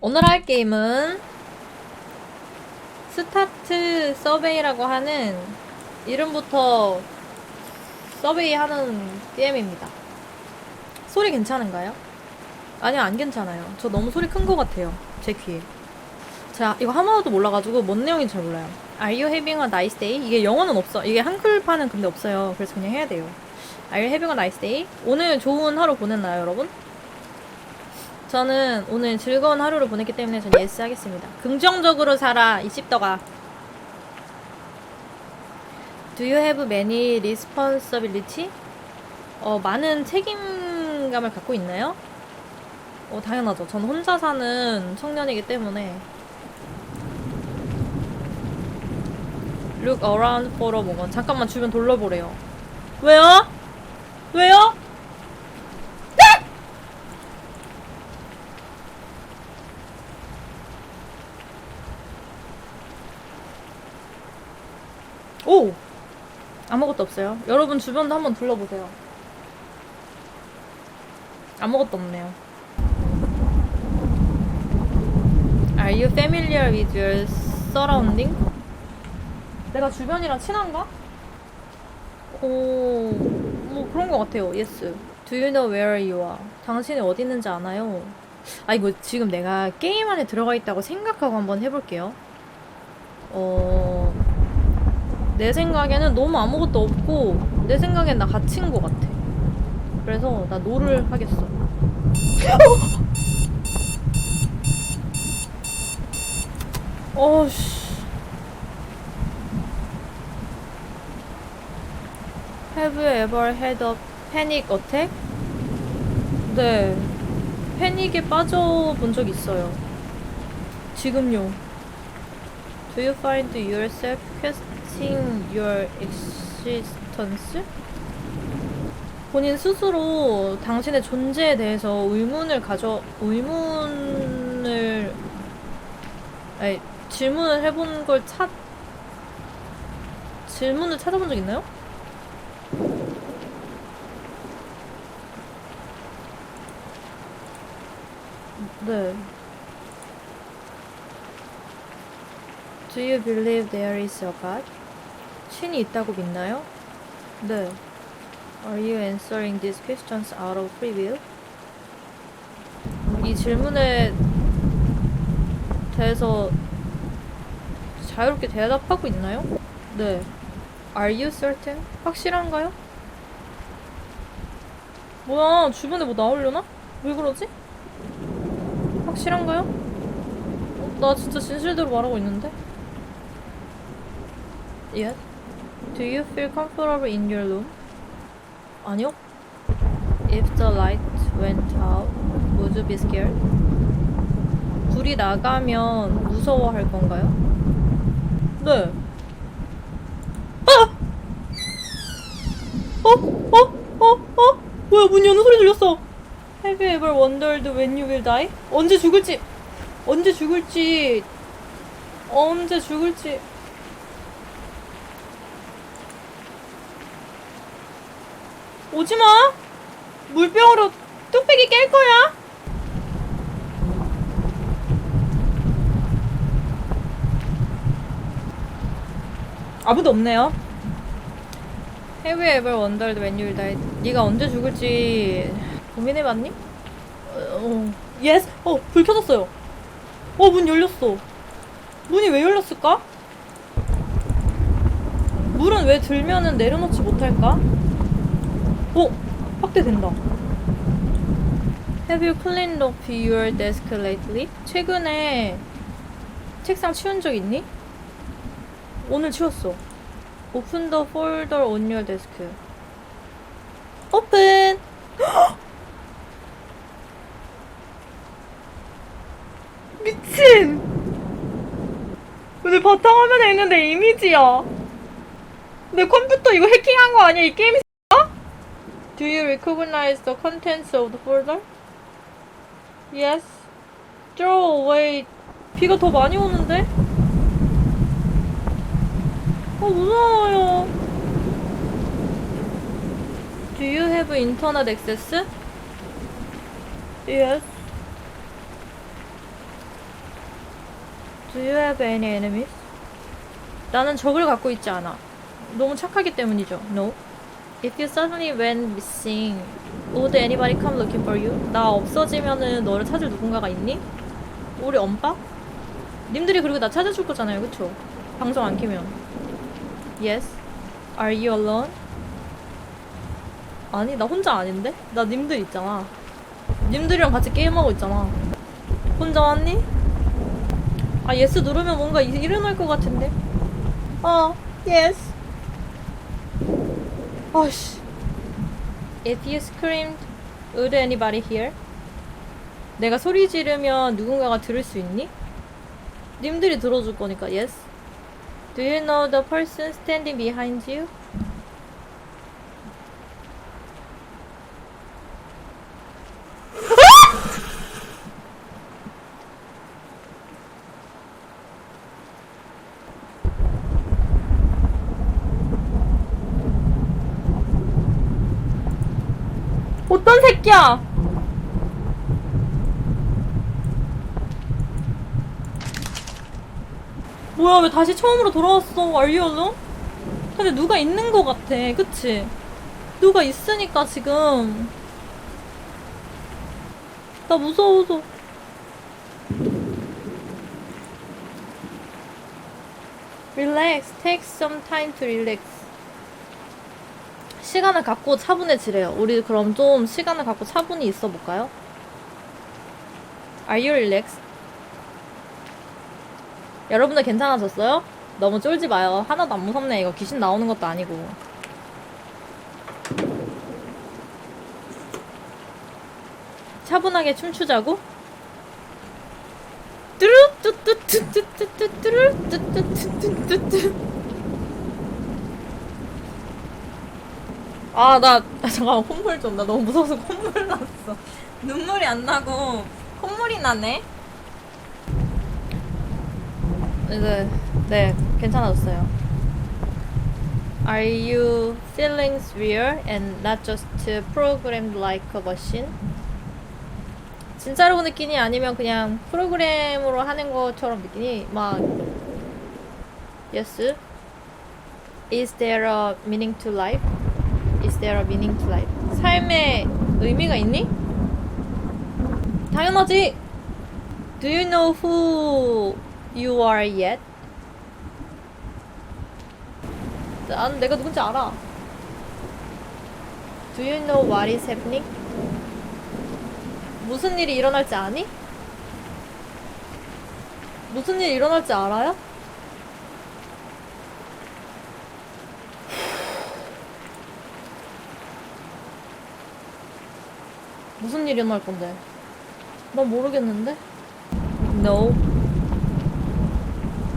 오늘 할 게임은 스타트 서베이라고 하는 이름부터 서베이 하는 게임입니다. 소리 괜찮은가요? 아니요, 안 괜찮아요. 저 너무 소리 큰 것 같아요. 제 귀에. 제가 이거 하나도 몰라가지고 뭔 내용인지 잘 몰라요. Are you having a nice day? 이게 영어는 없어. 이게 한글판은 근데 없어요. 그래서 그냥 해야 돼요. Are you having a nice day? 오늘 좋은 하루 보냈나요, 여러분? 저는 오늘 즐거운 하루를 보냈기 때문에 저는 예스 하겠습니다. 긍정적으로 살아, 이 씹더가. Do you have many responsibility? 어, 많은 책임감을 갖고 있나요? 어, 당연하죠. 저는 혼자 사는 청년이기 때문에. Look around for a moment. 잠깐만 주변 돌려보래요. 왜요? 왜요? 오! 아무것도 없어요. 여러분 주변도 한번 둘러보세요. 아무것도 없네요. Are you familiar with your surrounding? 내가 주변이랑 친한가? 오, 뭐 그런 것 같아요. Yes. Do you know where you are? 당신이 어디 있는지 아나요? 아, 이거 지금 내가 게임 안에 들어가 있다고 생각하고 한번 해볼게요. 어, 내 생각에는 너무 아무것도 없고 내 생각엔 나 갇힌 것 같아. 그래서 나 노를 하겠어. 어씨. Have you ever? 네. 패닉에 빠져본 적 있어요. 지금요. Do you find yourself questioning your existence? 본인 스스로 당신의 존재에 대해서 의문을 가져 의문을 아니 질문을 해본 걸 찾 질문을 찾아본 적 있나요? 네. Do you believe there is a God? 신이 있다고 믿나요? 네. Are you answering these questions out of free will? 이 질문에 대해서 자유롭게 대답하고 있나요? 네. Are you certain? 확실한가요? 뭐야, 주변에 뭐 나오려나? 왜 그러지? 확실한가요? 어, 나 진짜 진실대로 말하고 있는데? Yes. Do you feel comfortable in your room? 아니요. If the light went out, would you be scared? 불이 나가면 무서워할 건가요? 네. 아! 어? 어? 어? 어? 뭐야, 문 여는 소리 들렸어. Have you ever wondered when you will die? 언제 죽을지, 언제 죽을지, 언제 죽을지. 오지 마! 물병으로 뚝배기 깰 거야! 아무도 없네요. Wondered when you will die? 네가 언제 죽을지 고민해봤니? 어, yes. 어, 불 켜졌어요. 어, 문 열렸어. 문이 왜 열렸을까? 물은 왜 들면은 내려놓지 못할까? 어, 확대된다. Have you cleaned up your desk lately? 최근에 책상 치운 적 있니? 오늘 치웠어. Open the folder on your desk. 오픈! 미친! 근데 바탕화면에 있는데 이미지야. 내 컴퓨터 이거 해킹한 거 아니야? 이 게임 Do you recognize the contents of the folder? Yes. Throw away. 비가 더 많이 오는데? 어, 무서워요. Do you have internet access? Yes. Do you have any enemies? 나는 적을 갖고 있지 않아. 너무 착하기 때문이죠. No. If you suddenly went missing, would anybody come looking for you? 나 없어지면은 너를 찾을 누군가가 있니? 우리 엄빠? 님들이 그리고 나 찾아줄 거잖아요, 그쵸? 방송 안 켜면. Yes. Are you alone? 아니, 나 혼자 아닌데? 나 님들 있잖아. 님들이랑 같이 게임하고 있잖아. 혼자 왔니? 아, 예스 누르면 뭔가 이- 일어날 것 같은데? 어, 예스. 아씨. If you screamed, would anybody hear? 내가 소리 지르면 누군가가 들을 수 있니? 님들이 들어줄 거니까 yes. Do you know the person standing behind you? 어떤 새끼야? 뭐야 왜 다시 처음으로 돌아왔어? Alone? 근데 누가 있는 것 같아, 그치? 누가 있으니까 지금 나 무서워서 Relax, take some time to relax. 시간을 갖고 차분해지래요. 우리 그럼 좀 시간을 갖고 차분히 있어 볼까요? Are you relaxed? 여러분들 괜찮아졌어요? 너무 쫄지 마요. 하나도 안 무섭네. 이거 귀신 나오는 것도 아니고. 차분하게 춤추자고? 뚜루뚜뚜뚜뚜뚜뚜뚜뚜뚜뚜뚜뚜 아, 나, 아, 잠깐만, 콧물 좀. 나 너무 무서워서 콧물 났어. 눈물이 안 나고, 콧물이 나네? 이제, 네, 괜찮아졌어요. Are you feeling real and not just programmed like a machine? 진짜로 느끼니 아니면 그냥 프로그램으로 하는 것처럼 느끼니? 막, yes. Is there a meaning to life? Is there a meaning to life? 삶에 의미가 있니? 당연하지. Do you know who you are yet? 난 내가 누군지 알아. Do you know what is happening? 무슨 일이 일어날지 아니? 무슨 일이 일어날지 알아요? 무슨 일이 일어날 건데? 난 모르겠는데? No.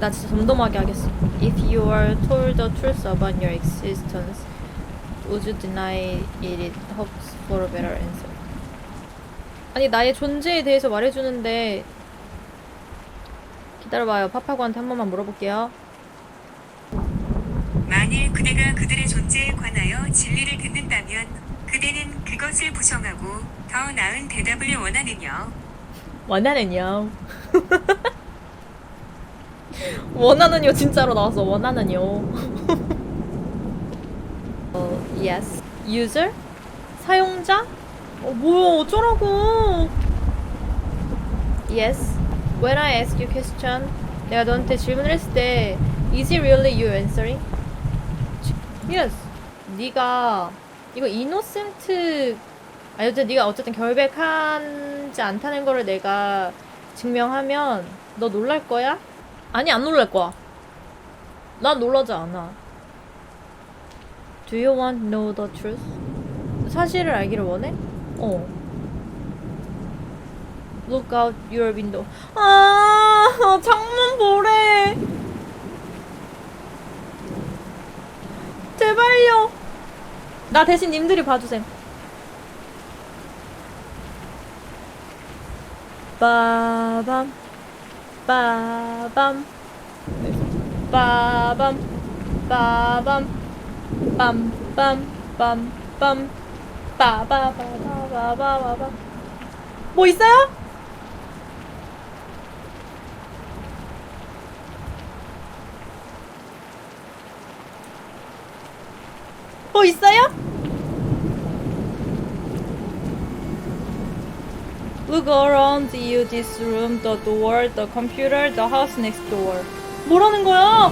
나 진짜 덤덤하게 하겠어. If you are told the truth about your existence, would you deny it? It hopes for a better answer. 아니 나의 존재에 대해서 말해주는데 기다려봐요. 파파고한테 한 번만 물어볼게요. 만일 그대가 그들의 존재에 관하여 진리를 듣는다면 그대는 그것을 부정하고 더 나은 대답을 원하느냐? 원하는요. 원하는요 진짜로 나왔어. 원하는요. 어, yes. user? 사용자? 어, 뭐야 어쩌라고? Yes. When I ask you question, 내가 너한테 질문을 했을 때 Is it really you answering? Yes. 네가 이거 이노센트 아니 어쨌든 네가 어쨌든 결백하지 않다는 거를 내가 증명하면 너 놀랄 거야? 아니 안 놀랄 거야. 난 놀라지 않아. Do you want to know the truth? 사실을 알기를 원해? 어. Look out your window. 아, 창문 보래. 나 대신 님들이 봐주셈. 빠밤 빠밤 빠밤 빠밤 빰빰 빰빰 빠바바바바바바 뭐 있어요? 뭐 있어요? Look around you, this room, the door, the computer, the house next door. 뭐라는 거야?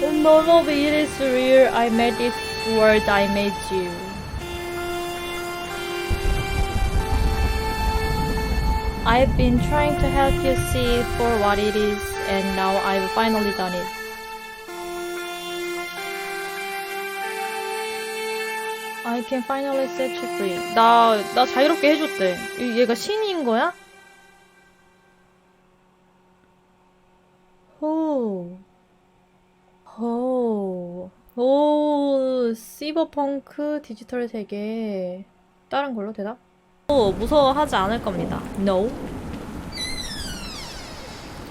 None of it is real. I made this world. I made you. I've been trying to help you see it for what it is, and now I've finally done it. I can finally set you free. 나, 나 자유롭게 해줬대. 이- 얘가 신인 거야? 호. 호. 오, 시버펑크 디지털 세계. 다른 걸로 대답? 오, 무서워하지 않을 겁니다. No.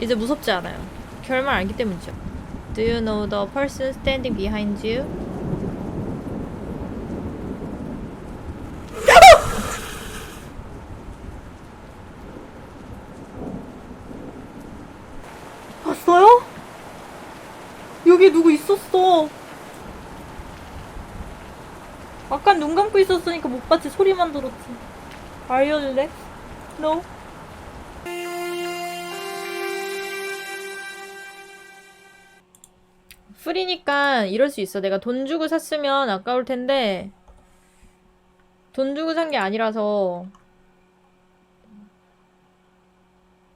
이제 무섭지 않아요. 결말 알기 때문이죠. Do you know the person standing behind you? 봤어요? 여기 누구 있었어. 아까 눈 감고 있었으니까 못 봤지 소리만 들었지. 알려줄래? No. 프리니까 이럴 수 있어. 내가 돈 주고 샀으면 아까울 텐데 돈 주고 산 게 아니라서